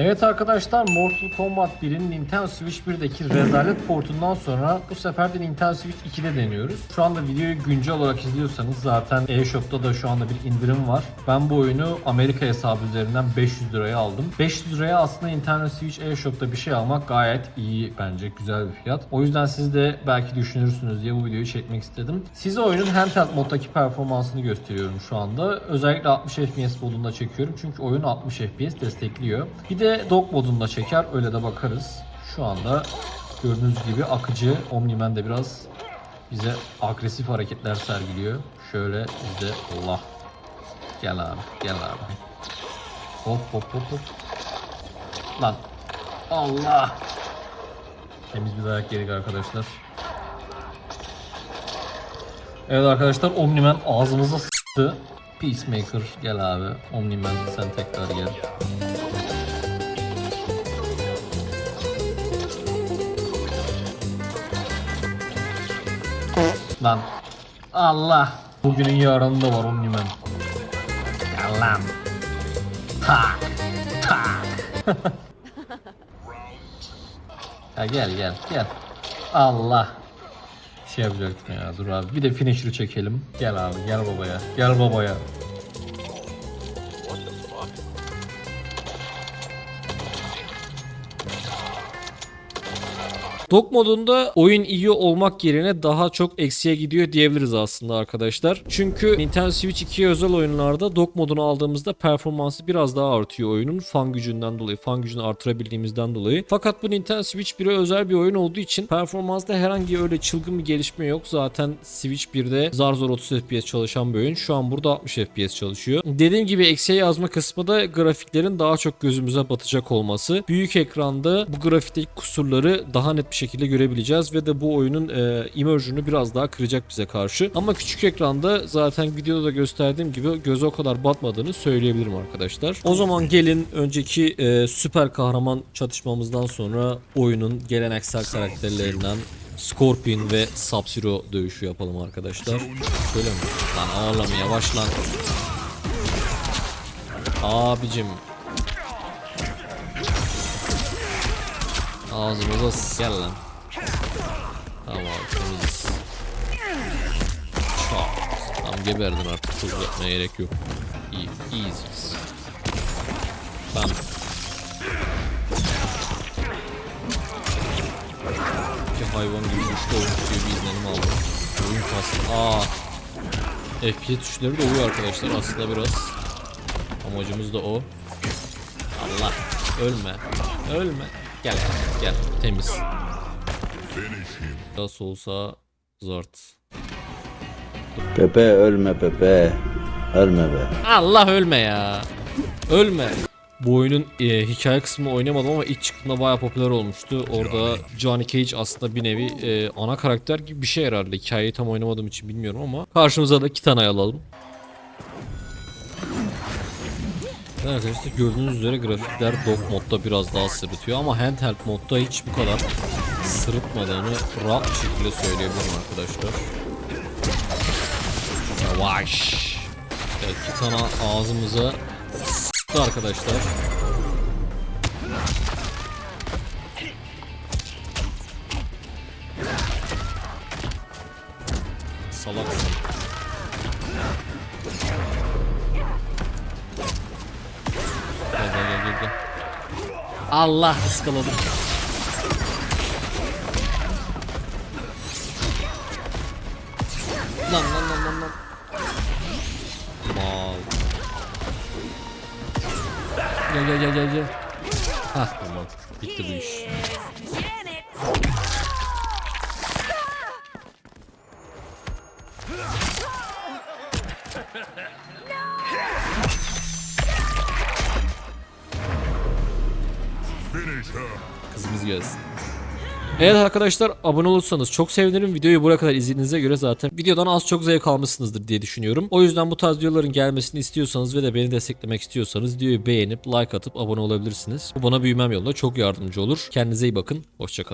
Evet arkadaşlar Mortal Kombat 1'in Nintendo Switch 1'deki rezalet portundan sonra bu sefer de Nintendo Switch 2'de deniyoruz. Şu anda videoyu güncel olarak izliyorsanız zaten eShop'ta da şu anda bir indirim var. Ben bu oyunu Amerika hesabı üzerinden 500 liraya aldım. 500 liraya aslında Nintendo Switch eShop'ta bir şey almak gayet iyi bence. Güzel bir fiyat. O yüzden siz de belki düşünürsünüz diye bu videoyu çekmek istedim. Size oyunun handheld moddaki performansını gösteriyorum şu anda. Özellikle 60 FPS modunda çekiyorum. Çünkü oyun 60 FPS destekliyor. Bir de dock modunda çeker. Öyle de bakarız. Şu anda gördüğünüz gibi akıcı. Omniman de biraz bize agresif hareketler sergiliyor. Şöyle biz de Allah. Gel abi, gel abi. Hop hop hop hop. Lan. Allah. Temiz bir dayak yedik arkadaşlar. Evet arkadaşlar Omniman ağzımıza s**tı. Peacemaker gel abi. Omniman sen tekrar gel. Lan. Allah. Bugünün yarını da var Omniman. Gel lan. Tak. Tak. ya gel gel gel. Allah. Şey yapacaktım ya dur abi. Bir de finisher'ı çekelim. Gel abi gel babaya. Gel babaya. Dog modunda oyun iyi olmak yerine daha çok eksiye gidiyor diyebiliriz aslında arkadaşlar. Çünkü Nintendo Switch 2'ye özel oyunlarda dog modunu aldığımızda performansı biraz daha artıyor oyunun fan gücünden dolayı, fan gücünü artırabildiğimizden dolayı. Fakat bu Nintendo Switch 1'e özel bir oyun olduğu için performansta herhangi öyle çılgın bir gelişme yok. Zaten Switch 1'de zar zor 30 FPS çalışan bir oyun. Şu an burada 60 FPS çalışıyor. Dediğim gibi eksiye yazma kısmı da grafiklerin daha çok gözümüze batacak olması. Büyük ekranda bu grafikteki kusurları daha net bir şekilde görebileceğiz ve de bu oyunun e, immersion'u biraz daha kıracak bize karşı. Ama küçük ekranda zaten videoda da gösterdiğim gibi göze o kadar batmadığını söyleyebilirim arkadaşlar. O zaman gelin önceki e, süper kahraman çatışmamızdan sonra oyunun geleneksel karakterlerinden Scorpion ve Sub-Zero dövüşü yapalım arkadaşlar. Şöyle mi? Lan oğlum yavaş lan. Abicim Ağzımıza gel lan. Tamam abi temiziz. Çok. Tam geberdin artık çok uzatmaya gerek yok. İyi, iyiyiz. Tamam. İki hayvan gibi güçlü olmuş diye bir izlenim aldım. Oyun kastı. Aa. FPS tuşları da uyuyor arkadaşlar aslında biraz. Amacımız da o. Allah. Ölme. Ölme. Gel gel temiz. Nasıl olsa zart. Pepe ölme Pepe. Ölme be. Allah ölme ya. Ölme. Bu oyunun e, hikaye kısmını oynamadım ama ilk çıktığında bayağı popüler olmuştu. Orada Johnny Cage aslında bir nevi e, ana karakter gibi bir şey herhalde. Hikayeyi tam oynamadığım için bilmiyorum ama karşımıza da Kitana'yı alalım. Evet arkadaşlar gördüğünüz üzere grafikler dock modda biraz daha sırıtıyor ama handheld modda hiç bu kadar sırıtmadığını rahat şekilde söyleyebilirim arkadaşlar. Yavaş. Evet Kitana ağzımıza s**tı arkadaşlar. Salaksın. Allah ıskaladım. Lan lan lan lan lan. Mal. Gel gel gel gel gel. Hah tamam. Bitti bu iş. Kızımız gelsin. Evet arkadaşlar abone olursanız çok sevinirim. Videoyu buraya kadar izlediğinize göre zaten videodan az çok zevk almışsınızdır diye düşünüyorum. O yüzden bu tarz videoların gelmesini istiyorsanız ve de beni desteklemek istiyorsanız videoyu beğenip like atıp abone olabilirsiniz. Bu bana büyümem yolunda çok yardımcı olur. Kendinize iyi bakın. Hoşçakalın.